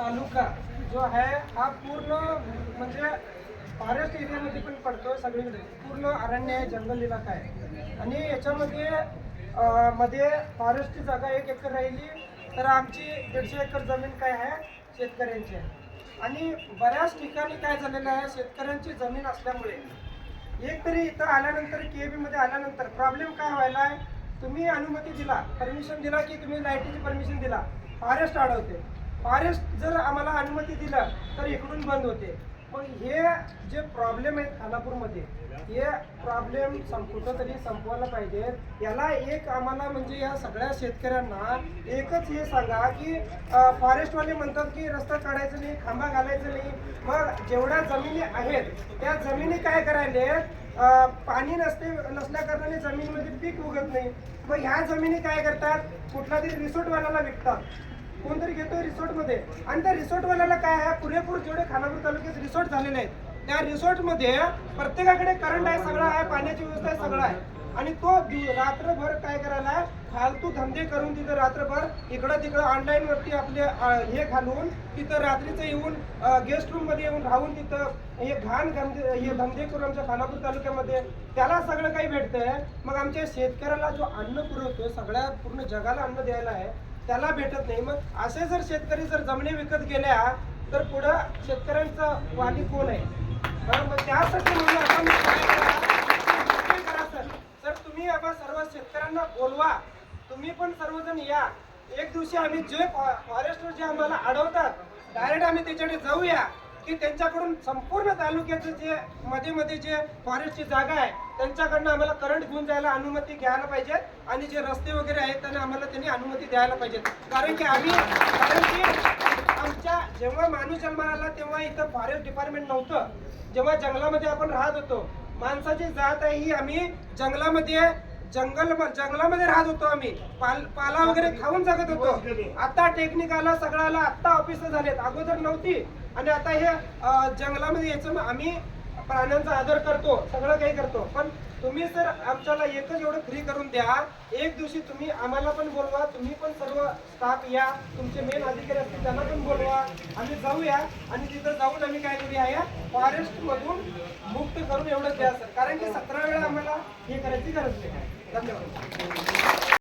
तालुका जो आहे हा पूर्ण म्हणजे फॉरेस्ट एरियामध्ये पण पडतो सगळीकडे. पूर्ण अरण्य आहे जंगल इलाका आहे. आणि याच्यामध्ये मध्ये फॉरेस्टची जागा एक एकर राहिली तर आमची दीडशे एकर जमीन काय आहे शेतकऱ्यांची आहे. आणि बऱ्याच ठिकाणी काय झालेलं आहे शेतकऱ्यांची जमीन असल्यामुळे एक तरी इथं आल्यानंतर के मध्ये आल्यानंतर प्रॉब्लेम काय व्हायला आहे तुम्ही अनुमती दिला परमिशन दिला की तुम्ही लाईटीची परमिशन दिला फॉरेस्ट अडवते फॉरेस्ट जर आम्हाला अनुमती दिलं तर इकडून बंद होते. मग हे जे प्रॉब्लेम आहेत खानापूरमध्ये हे प्रॉब्लेम सं कुठंतरी संपवायला पाहिजे. याला एक आम्हाला म्हणजे या सगळ्या शेतकऱ्यांना एकच हे सांगा की फॉरेस्टवाले म्हणतात की रस्ता काढायचं नाही खांबा घालायचं नाही. मग जेवढ्या जमिनी आहेत त्या जमिनी काय करायले? पाणी नसते नसल्या कारणाने जमिनीमध्ये पीक उगत नाही. मग ह्या जमिनी काय करतात? कुठला तरी रिसोर्टवाल्याला विकतात. कोणतरी घेतोय रिसॉर्टमध्ये. आणि त्या रिसॉर्टवाल्याला काय आहे? पुरेपूर जेवढे खानापूर तालुक्यात रिसोर्ट झालेले आहेत त्या रिसॉर्टमध्ये प्रत्येकाकडे करंट आहे सगळं आहे पाण्याची व्यवस्था आहे सगळं आहे. आणि तो रात्रभर काय करायला आहे? फालतू धंदे करून तिथं रात्रभर इकडं तिकडं ऑनलाईन वरती आपले हे घालून तिथं रात्रीचं येऊन गेस्ट रूममध्ये येऊन राहून तिथं हे घाण गंदे हे धंदे करून आमच्या खानापूर तालुक्यामध्ये त्याला सगळं काही भेटतंय. मग आमच्या शेतकऱ्याला जो अन्न पुरवतोय सगळ्या पूर्ण जगाला अन्न द्यायला आहे त्याला भेटत नाही. मग असे जर शेतकरी जर जमिनी विकत गेल्या तर पुढं शेतकऱ्यांचा वाली कोण आहे? बरं, मग त्यासाठी म्हणून आपण करा? सर सर तुम्ही आता सर्व शेतकऱ्यांना बोलवा तुम्ही पण सर्वजण या. एक दिवशी आम्ही जे फॉरेस्टर जे आम्हाला अडवतात डायरेक्ट आम्ही त्याच्याकडे जाऊया. की त्यांच्याकडून संपूर्ण तालुक्याचं जे मध्ये मध्ये जे फॉरेस्टची जागा आहे त्यांच्याकडनं आम्हाला करंट घेऊन जायला अनुमती घ्यायला पाहिजे आणि जे रस्ते वगैरे आहेत त्यांना आम्हाला त्यांनी अनुमती द्यायला पाहिजे. कारण की आम्ही कारण की आमच्या जेव्हा माणूस जन्माला आला तेव्हा इथं फॉरेस्ट डिपार्टमेंट नव्हतं जेव्हा जंगलामध्ये आपण राहत होतो माणसाची जात आहे ही आम्ही जंगलामध्ये जंगल जंगलामध्ये राहत होतो आम्ही. पाल पाला वगैरे खाऊन जगत होतो. आता टेक्निक आला सगळ्याला आला आता ऑफिस झालेत. अगोदर नव्हती. आणि आता हे जंगलामध्ये यायचं मग आम्ही प्राण्यांचा आदर करतो सगळं काही करतो. पण तुम्ही सर आमच्याला एकच एवढं फ्री करून द्या. एक दिवशी तुम्ही आम्हाला पण बोलवा तुम्ही पण सर्व स्टाफ या तुमचे मेन अधिकारी असतील त्यांना पण बोलवा. आम्ही जाऊया आणि तिथं जाऊन आम्ही काय करूया या फॉरेस्टमधून मुक्त करून एवढं द्या सर. कारण की सतरा वेळा आम्हाला हे करायची गरज नाही. धन्यवाद.